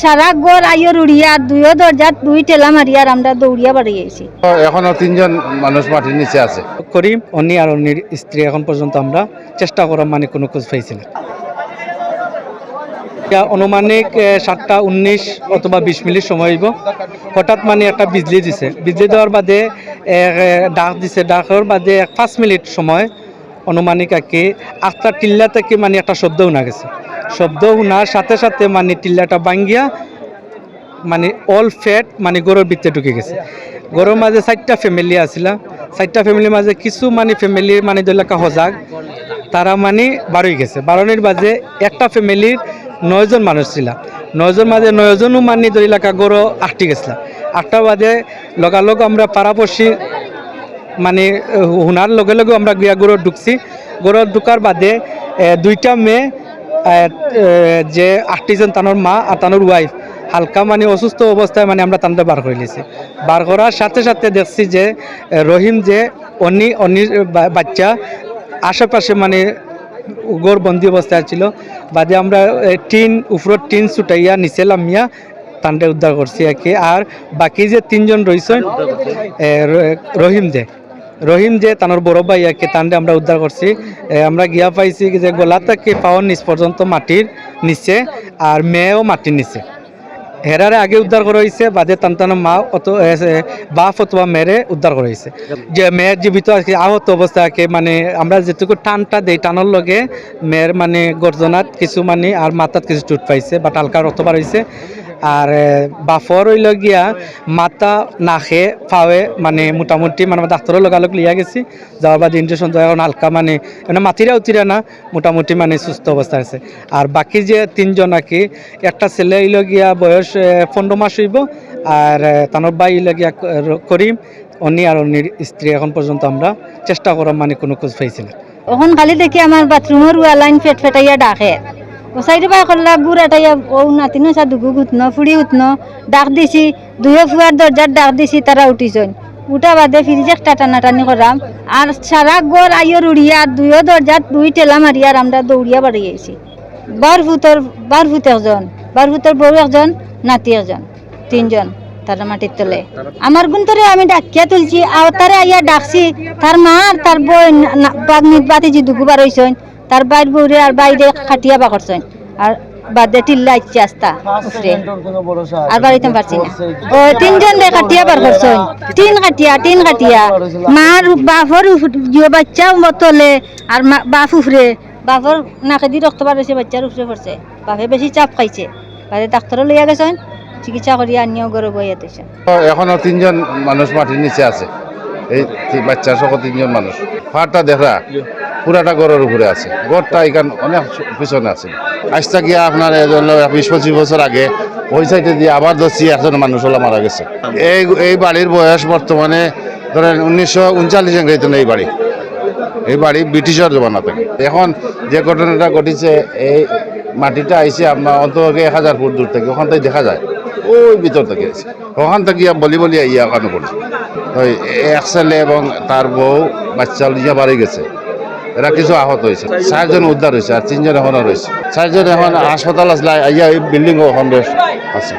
সারা গড় আইয়র উড়িয়া দুইও দরজাত দুই টেলা মারিয়ার আমরা দৌড়িয়া বাড়ি আইছি এখনও তিনজন মানুষ মাটির নিচে আছে। করিম অনি আর অনির স্ত্রী এখন পর্যন্ত আমরা চেষ্টা করা মানে কোনো খোঁজ পাইছি না। এতিয়া অনুমানিক সাতটা উনিশ অথবা বিশ মিনিট সময় হইব। হঠাৎ মানে একটা বিজলি দিছে। বিজলি দেওয়ার বাদে ডাক দিছে। ডাকের বাদে এক পাঁচ মিনিট সময় অনুমানিক আর কি আটটা টিল্লা থেকে মানে একটা শব্দ শোনা গেছে। শব্দ শোনার সাথে সাথে মানে টিল্লাটা ভাঙ্গিয়া মানে অল ফ্যাট মানে গরুর ভিতরে ঢুকে গেছে। গরুর মাঝে চারটা ফ্যামিলি আসিলা। চারটা ফ্যামিলির মাঝে কিছু মানে ফ্যামিলির মানে দৈলাকা সজাগ তারা মানে বারোই গেছে। বারোনির মাঝে একটা ফ্যামিলির নয়জন মানুষ ছিল। নয়জন মাঝে নয়জনও মানে দৈলাকা গরু আটটি গেছিল। আটটা বাদে লগালগ আমরা পাড়াপড়শি মানে শুনার লগে লগে আমরা গিয়া গরুর ঢুকছি। গরুর ঢুকার বাদে দুইটা মেয়ে যে আটটিজন তানোর মা আর তানোর ওয়াইফ হালকা মানে অসুস্থ অবস্থায় মানে আমরা তানটা বার করে নিয়েছি। বার করার সাথে সাথে দেখছি যে রহিম যে অনি অনির বাচ্চা, আশেপাশে মানে গড় বন্দি অবস্থায় ছিল। বাদে আমরা টিন, উপর টিন ছুটাইয়া, নিচে লামিয়া তান্ডে উদ্ধার করছি আর কি আর বাকি যে তিনজন রয়েছেন রহিম যে রহিম যে তানোর বড় ভাই আর কি তান্ডে আমরা উদ্ধার করছি আমরা গিয়া পাইছি যে গোলা থেকে পাওয়ার নিচ পর্যন্ত মাটির নিচে আর মেয়েও মাটির নিচে। হেরারে আগে উদ্ধার করা হয়েছে, বাদে তান্তানো মা অত বাপ অথবা মেয়েরে উদ্ধার করা হয়েছে। যে মেয়ের জীবিত কি, আহত অবস্থা আর কি মানে আমরা যেটুকু টানটা দেই, টানোর লগে মেয়ের মানে গর্জনাত কিছু মানে আর মাথাত কিছু চুট পাইছে বা টালকা রক্ত বার হয়েছে আর বাফর হইল গিয়া মাথা নাখে ফাওয়ে মানে মোটামুটি মানে ডাক্তারের লগালগ লিয়া গেছি। যাওয়ার বাদ ইনজেকশন দেওয়া এখন হালকা মানে মানে মাতিরা উতিরা না, মোটামুটি মানে সুস্থ অবস্থা আছে আর বাকি যে তিনজন আর কি একটা ছেলে হইল গিয়া বয়স পনেরো মাস হইব, আর তানোর ভাই হইল গিয়া করিম অনি আর অনির স্ত্রী এখন পর্যন্ত আমরা চেষ্টা করা মানে কোনো খোঁজ পাইছি না। ওখান খালি দেখি আমার বাথরুমের ওয়ালাইন ফেট ফেটাইয়া ডাকে। সাইড বাই করলা গুড় আটাইয়া ও নাতিনো সা দুগু গুতনো ফুড়ি উঠনো, ডাক দিছি, দুয়ে ফুয়ার দরজার ডাক দিছি, তারা উঠিছন উঠা বাদে ফিরিজে একটা টানাটানি করাম, আর সারা গড় আইয়র উড়িয়া দুইও দরজাত দুই টেলা মারিয়ার আমরা দৌড়িয়া বাড়ি আইছি। বার ফুতর বার ফুত একজন বার ফুতর বউ একজন, নাতি একজন, তিনজন তারা মাটির তলে। আমার গুন্তরে আমি ডাকিয়া তুলছি আর তারে আইয়া ডাকছি, তার মা আর তার বই বাগনিত বাতি যে দুগু বার হইছেন তার বাইর বউরে আর বাইরে খাটিয়া বা করছেন আর বাদে টিল্লা ইচ্ছে আস্তা উফরে আর বাড়িতে পারছি না। ও তিনজন রে কাটিয়া বার করছেন তিন কাটিয়া তিন কাটিয়া মার বাপর জিও বাচ্চা তলে আর মা- বাপ উফরে। বাপর নাকে দি রক্ত বার হয়েছে বাচ্চার উফরে পড়ছে। বাপে বেশি চাপ খাইছে। বাদে ডাক্তারও লইয়া গেছেন চিকিৎসা করিয়া আনিও গরু বইয়া দিয়েছেন এখনও তিনজন মানুষ মাটির নিচে আছে। এই বাচ্চা সহ তিনজন মানুষ। দেখা পুরাটা গড়ের উপরে আছে। গড়টা এখান অনেক পিছনে আছে। আজটা গিয়া আপনার বিশ পঁচিশ বছর আগে ওই সাইডে দিয়ে আবার ধরছি, একজন মানুষ হলো মারা গেছে। এই এই বাড়ির বয়স বর্তমানে ধরেন উনিশশো উনচাল্লিশ ইংরেজিতে এই বাড়ি। এই বাড়ি ব্রিটিশের জমানা থেকে। এখন যে ঘটনাটা ঘটেছে, এই মাটিটা আইসে আপনার অন্তত এক হাজার ফুট দূর থেকে। ওখান থেকে দেখা যায়। ওই ভিতর থেকে আছে ওখান থেকে ইয়া বলি বলি ইয়া ওখানে পড়ছে তো এক ছেলে এবং তার বউ বাচ্চা লিয়া বাড়ি গেছে। এরা কিছু আহত হয়েছে। চারজন উদ্ধার হয়েছে আর তিনজন এখনও রয়েছে। চারজন এখন হাসপাতাল আসলে ইয়া বিল্ডিং ওখান আছে।